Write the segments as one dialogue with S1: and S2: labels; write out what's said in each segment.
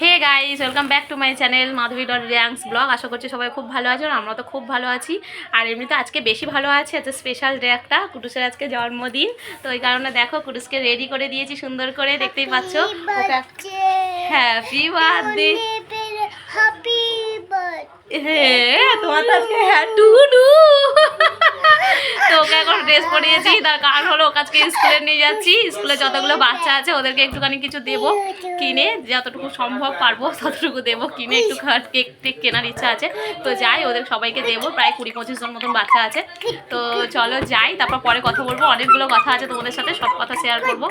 S1: Hey guys welcome back to my channel Madhabi dot Riang's blog. আশা করছি সবাই খুব ভালো আছো আর আমরা তো খুব ভালো আছি। আর এমনিতে আজকে বেশি ভালো আছে আজকে স্পেশাল ডে একটা কুটুসের আজকে জন্মদিন। তো ওই কারণে দেখো কুটুসকে রেডি করে দিয়েছি সুন্দর করে দেখতেই পাচ্ছ। হ্যাপি বার্থডে
S2: হ্যাপি বার্থডে
S1: হ্যাঁ তোমার তো আজকে হ্যাঁ টু ডু তো ওকে এখন ড্রেস পরিয়েছি। তার কারণ হলো ওকে আজকে স্কুলে নিয়ে যাচ্ছি। স্কুলে যতগুলো বাচ্চা আছে, ওদেরকে একটুখানি কিছু দেবো কিনে। যতটুকু সম্ভব পারব, ততটুকু দেবো কিনে। একটু কেক টেক কেনার ইচ্ছা আছে। তো যাই, ওদের সবাইকে দেবো। প্রায় কুড়ি পঁচিশ জন মতন বাচ্চা আছে। তো চলো যাই, তারপর পরে কথা বলব। অনেকগুলো কথা আছে তোমাদের সাথে, সব কথা শেয়ার করব।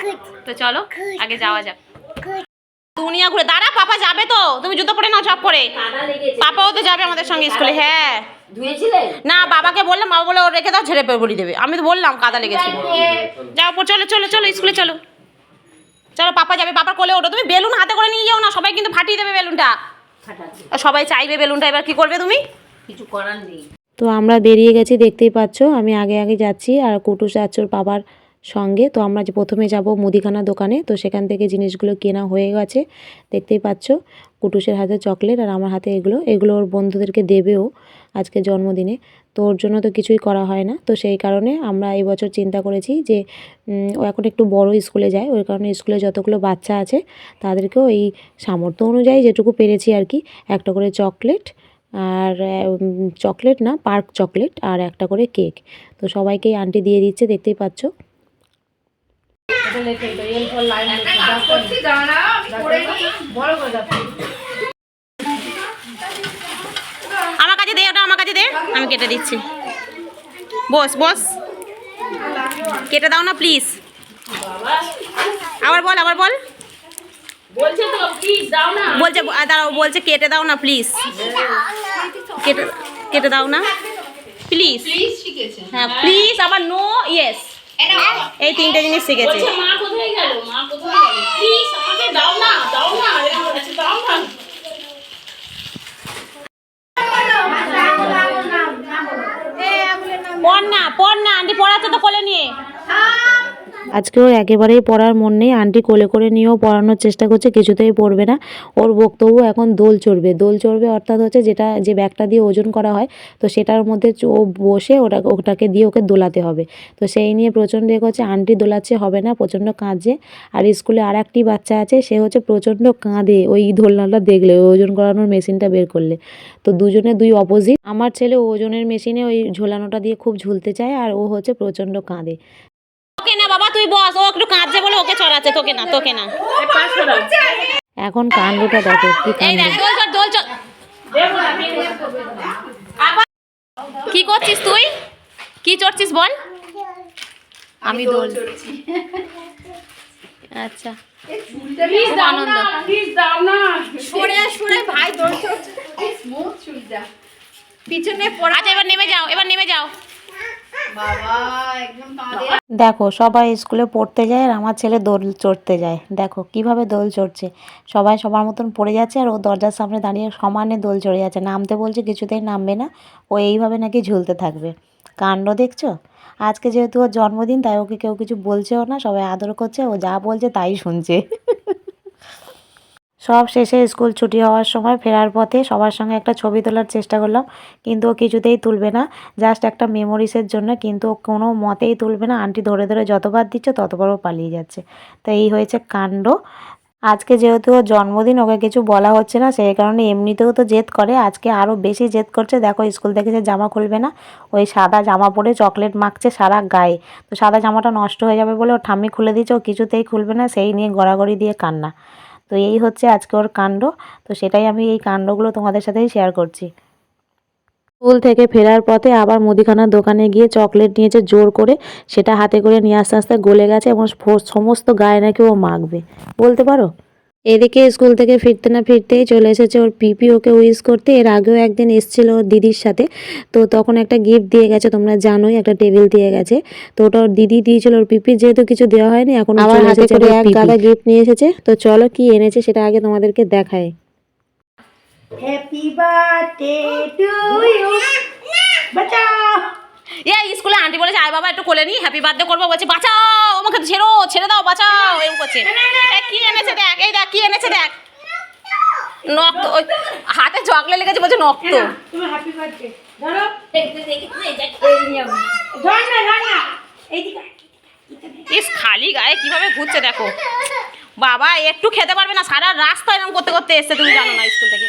S1: তো চলো, আগে যাওয়া যাক। দুনিয়া ঘুরে। দাঁড়া পাপা যাবে তো। তুমি জুতো পরে নাও চপ করে পাপাও তো যাবে আমাদের সঙ্গে স্কুলে হ্যাঁ। না বাবাকে বললাম বাবা বলে ও রেখে দাও ঝেড়ে বলি দেবে। আমি তো বললাম কাদা লেগেছে। যাও চলো চলো চলো স্কুলে চলো। চলো পাপা যাবে পাপার কোলে ওঠো। তুমি বেলুন হাতে করে নিয়ে যাও না সবাই কিন্তু ফাটিয়ে দেবে বেলুনটা। আর সবাই চাইবে বেলুনটা এবার কি করবে তুমি?
S3: কিছু করার নেই।
S4: তো আমরা বেরিয়ে গেছি দেখতেই পাচ্ছ। আমি আগে আগে যাচ্ছি আর কুটুস যাচ্ছে ওর বাবার সঙ্গে। তো আমরা যে প্রথমে যাব মুদিখানা দোকানে, তো সেখান থেকে জিনিসগুলো কেনা হয়ে গেছে। দেখতেই পাচ্ছ, কুটুসের হাতে চকলেট আর আমার হাতে এগুলো। এগুলো ওর বন্ধুদেরকে দেবেও আজকে জন্মদিনে। তো ওর জন্য তো কিছুই করা হয় না। তো সেই কারণে আমরা এই বছর চিন্তা করেছি যে ও এখন একটু বড় স্কুলে যায়। ওই কারণে স্কুলে যতগুলো বাচ্চা আছে, তাদেরকেও এই সামর্থ্য অনুযায়ী যেটুকু পেরেছি আর কি, একটা করে চকলেট আর চকলেট না, পার্ক চকলেট আর একটা করে কেক। তো সবাইকেই আন্টি দিয়ে দিচ্ছে, দেখতেই পাচ্ছ।
S1: আমার কাছে দে ওটা আমার কাছে দে। আমি কেটে দিচ্ছি। বস বস। কেটে দাও না প্লিজ আবার বল আবার বল।
S3: বলছে তো প্লিজ দাও না।
S1: বলছে দাঁড়াও বলছে কেটে দাও না প্লিজ কেটে কেটে দাও না। প্লিজ হ্যাঁ প্লিজ আবার নো ইয়েস এই তিনটা জিনিস শিখেছি।
S3: মা কোথায় গেল? মা কোথায় গেল? প্লিজ আমাকে দাও না দাও না দাও না
S1: পড় না। পড় না আন্টি পড়াচ্ছে তো কোলে নিয়ে।
S4: আজকে ওর একেবারেই পড়ার মন নেই। আন্টি কোলে করে নিয়েও পড়ানোর চেষ্টা করছে, কিছুতেই পড়বে না। ওর বক্তব্য এখন দোল চড়বে। দোল চড়বে অর্থাৎ হচ্ছে যেটা, যে ব্যাগটা দিয়ে ওজন করা হয়, তো সেটার মধ্যে ও বসে ওটা, ওটাকে দিয়ে ওকে দোলাতে হবে। তো সেই নিয়ে প্রচণ্ড এ আন্টি দোলাচ্ছে হবে না, প্রচণ্ড কাঁদছে। আর স্কুলে আর একটি বাচ্চা আছে, সে হচ্ছে প্রচণ্ড কাঁদে। ওই দোলনাটা দেখলে ওজন করানোর মেশিনটা বের করলে। তো দুজনে দুই অপোজিট আমার ছেলে ওজনের মেশিনে ওই ঝোলানোটা দিয়ে খুব ঝুলতে চায়, আর ও হচ্ছে প্রচণ্ড কাঁদে।
S1: বাবা তুই বস ও একটু কাঁদছে বলে ওকে চড়াচ্ছে তোকে না তোকে না।
S4: এখন কাণ্ডটা দেখো কি
S1: এই দেখ দোল চড় দোল চড় আবার কি করছিস তুই? কি চড়ছিস বল? আমি দোল আচ্ছা।
S3: প্লিজ
S1: খুব
S3: দাও
S1: আনন্দ।
S3: না প্লিজ দাও না।
S2: সরে সরে ভাই দৌড় চড়ছে। স্মুথ চুলটা পিছনে পড়া।
S1: আচ্ছা এবার নেমে যাও এবার নেমে যাও।
S4: দেখো, সবাই স্কুলে পড়তে যায় আর আমার ছেলে দোল চড়তে যায়। দেখো, কীভাবে দোল চড়ছে। সবাই সবার মতন পড়ে যাচ্ছে আর ও দরজার সামনে দাঁড়িয়ে সমানে দোল চড়ে যাচ্ছে। নামতে বলছে, কিছুতেই নামবে না। ও এইভাবে নাকি ঝুলতে থাকবে। কাণ্ড দেখছ? আজকে যেহেতু ওর জন্মদিন, তাই ওকে কেউ কিছু বলছেও না, সবাই আদর করছে, ও যা বলছে তাই শুনছে। সব শেষে স্কুল ছুটি হওয়ার সময় ফেরার পথে সবার সঙ্গে একটা ছবি তোলার চেষ্টা করলাম, কিন্তু ও কিছুতেই তুলবে না। জাস্ট একটা মেমোরিসের জন্য, কিন্তু ও কোনো মতেই তুলবে না। আন্টি ধরে ধরে যতবার দিচ্ছে ততবারও পালিয়ে যাচ্ছে। তো এই হয়েছে কাণ্ড। আজকে যেহেতু ওর জন্মদিন, ওকে কিছু বলা হচ্ছে না, সেই কারণে এমনিতেও তো জেদ করে। আজকে আরও বেশি জেদ করছে। দেখো, স্কুল থেকে যে জামা খুলবে না। ওই সাদা জামা পরে চকলেট মাখছে সারা গায়ে। তো সাদা জামাটা নষ্ট হয়ে যাবে বলে ও ঠাম্মি খুলে দিচ্ছে ও কিছুতেই খুলবে না। সেই নিয়ে গড়াগড়ি দিয়ে কান্না। তো এই হচ্ছে আজকে ওর কাণ্ড। তো সেটাই আমি এই কাণ্ডগুলো তোমাদের সাথেই শেয়ার করছি। স্কুল থেকে ফেরার পথে আবার মুদিখানার দোকানে গিয়ে চকলেট নিয়েছে জোর করে। সেটা হাতে করে নিয়ে আস্তে আস্তে গলে গেছে এবং সমস্ত গায়ে নাকি ও মাখবে। বলতে পারো? এদিকে স্কুল থেকে ফিরতে না ফিরতেই চলে এসেছে ওর পিপি ওকে উইস করতে। এর আগেও একদিন এসেছিল ওর দিদির সাথে। তো তখন একটা গিফট দিয়ে গেছে তোমরা জানোই একটা টেবিল দিয়ে গেছে। তো ওটা ওর দিদি দিয়েছিল ওর পিপি যেহেতু কিছু দেওয়া হয়নি এখন
S1: আবার হাতে করে এক। গাদা
S4: গিফট নিয়ে এসেছে। তো চলো কি এনেছে সেটা আগে তোমাদেরকে দেখায়
S2: হ্যাপি বার্থডে টু
S1: এই স্কুলে আন্টি বলেছে আয় বাবা একটু কোলে নি হ্যাপি বার্থডে করব। বলছে বাঁচাও আমাকে ছেড়ো ছেড়ে দাও বাঁচাও। এরকম করছে। কি এনেছে দেখ এই দেখ কি এনেছে দেখ। নক্ত ওই হাতে চকলেট লেগেছে বলছে নক্ত ইস খালি গায়ে কীভাবে ঘুরছে দেখো। বাবা একটু খেতে পারবে না সারা রাস্তা এরকম করতে করতে এসছে তুমি জানো না স্কুল থেকে।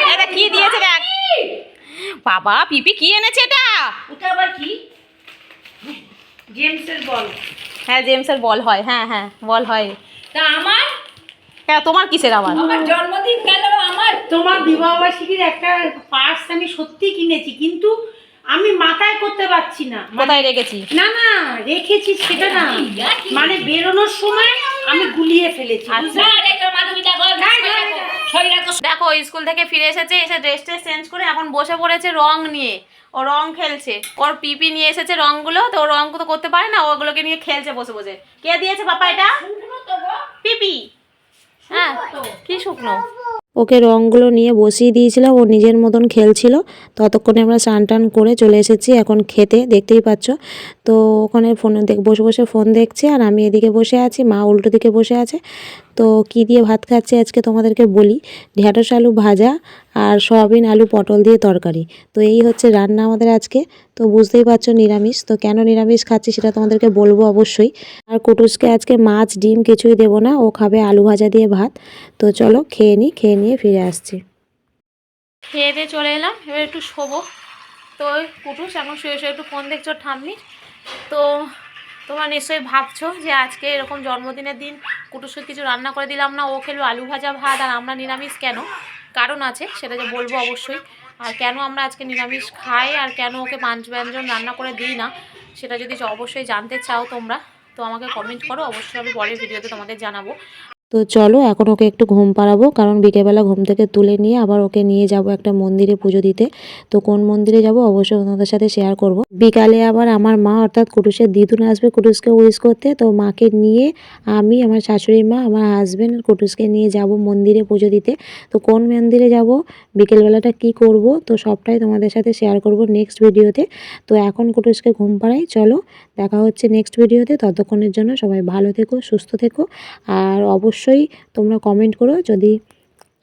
S2: এই
S1: এটা কি দিয়েছে দেখ। বাবা পিপি কি এনেছে এটা?
S3: ওটা আবার কি?
S2: জেমসের বল।
S1: হ্যাঁ জেমসের বল হয় হ্যাঁ হ্যাঁ বল হয়।
S3: তা আমার?
S1: হ্যাঁ তোমার কিসের আমার
S3: আমার জন্মদিন গেল আমার।
S2: তোমার বিবাহবার্ষিকীর একটা পার্স আমি সত্যি কিনেছি কিন্তু আমি মাথায় করতে পারছি না। মানে-
S1: কোথায় রেখেছি?
S2: না না রেখেছি সেটা না। মানে বেরোনোর সময় আমি গুলিয়ে ফেলেছি
S1: আচ্ছা।
S3: দেখো
S1: স্কুল থেকে ফিরে এসেছে এসে ড্রেস ট্রেস চেঞ্জ করে এখন বসে পড়েছে রং নিয়ে। ও রং খেলছে। ওর পিপি নিয়ে এসেছে রংগুলো তো ও রং তো করতে পারে না ওগুলোকে নিয়ে খেলছে বসে বসে। কে দিয়েছে পাপা এটা? পিপি। হ্যাঁ কি শুকনো?
S4: ওকে রঙগুলো নিয়ে বসিয়ে দিয়েছিলাম, ও নিজের মতন খেলছিল। ততক্ষণে আমরা স্নান টান করে চলে এসেছি এখন খেতে, দেখতেই পাচ্ছ। তো ওখানে ফোন দেখ বসে বসে ফোন দেখছে আর আমি এদিকে বসে আছি, মা উল্টো দিকে বসে আছে। তো কি দিয়ে ভাত খাচ্ছি আজকে তোমাদেরকে বলি। ঢ্যাঁড়স আলু ভাজা আর সয়াবিন, আলু, পটল দিয়ে তরকারি। তো এই হচ্ছে রান্না আমাদের আজকে। তো বুঝতেই পারছ নিরামিষ। তো কেন নিরামিষ খাচ্ছি সেটা তোমাদেরকে বলব অবশ্যই। আর কুটুসকে আজকে মাছ, ডিম কিছুই দেবো না। ও খাবে আলু ভাজা দিয়ে ভাত। তো চলো খেয়ে নিই, খেয়ে নিয়ে ফিরে আসছি।
S1: খেয়ে দিয়ে চলে এলাম। এবার একটু শোবো। তো কুটুস এখন শুয়ে শুয়ে একটু ফোন দেখছ ঠাম্মি তো তোমরা নিশ্চয়ই ভাবছ যে আজকে এরকম জন্মদিনের দিন কুটুসুর কিছু রান্না করে দিলাম না? ও খেলো আলু ভাজা ভাত আর আমরা নিরামিষ কেন? কারণ আছে, সেটা যে বলব অবশ্যই। আর কেন আমরা আজকে নিরামিষ খাই আর কেন ওকে পাঁচ ব্যঞ্জন রান্না করে দিই না? সেটা যদি অবশ্যই জানতে চাও তোমরা, তো আমাকে কমেন্ট করো। অবশ্যই আমি পরের ভিডিওতে তোমাদের জানাব।
S4: তো চলো এখন ওকে একটু ঘুম পাড়াবো, কারণ বিকেলবেলা ঘুম থেকে তুলে নিয়ে আবার ওকে নিয়ে যাব একটা মন্দিরে পুজো দিতে। তো কোন মন্দিরে যাব অবশ্যই ওনাদের সাথে শেয়ার করব। বিকালে আবার আমার মা অর্থাৎ কুটুসের দিদুন আসবে কুটুসকে উইশ করতে, তো মাকে নিয়ে আমি, আমার শাশুড়ি মা, আমার হাজব্যান্ড কুটুসকে নিয়ে যাব মন্দিরে পুজো দিতে। তো কোন মন্দিরে যাব, বিকেলবেলাটা কি করব, তো সবটাই তোমাদের সাথে শেয়ার করব নেক্সট ভিডিওতে তো এখন কুটুসকে ঘুম পাড়াই, চলো দেখা হচ্ছে নেক্সট ভিডিওতে ততক্ষণের জন্য সবাই ভালো থেকো, সুস্থ থেকো, আর অবশ্যই তোমরা কমেন্ট করো যদি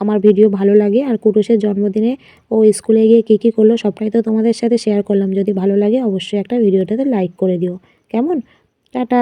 S4: আমার ভিডিও ভালো লাগে। আর কুটুসের জন্মদিনে ও স্কুলে গিয়ে কী কী করল সবটাই তো তোমাদের সাথে শেয়ার করলাম। যদি ভালো লাগে অবশ্যই একটা ভিডিওটাতে লাইক করে দিও। কেমন? টাটা!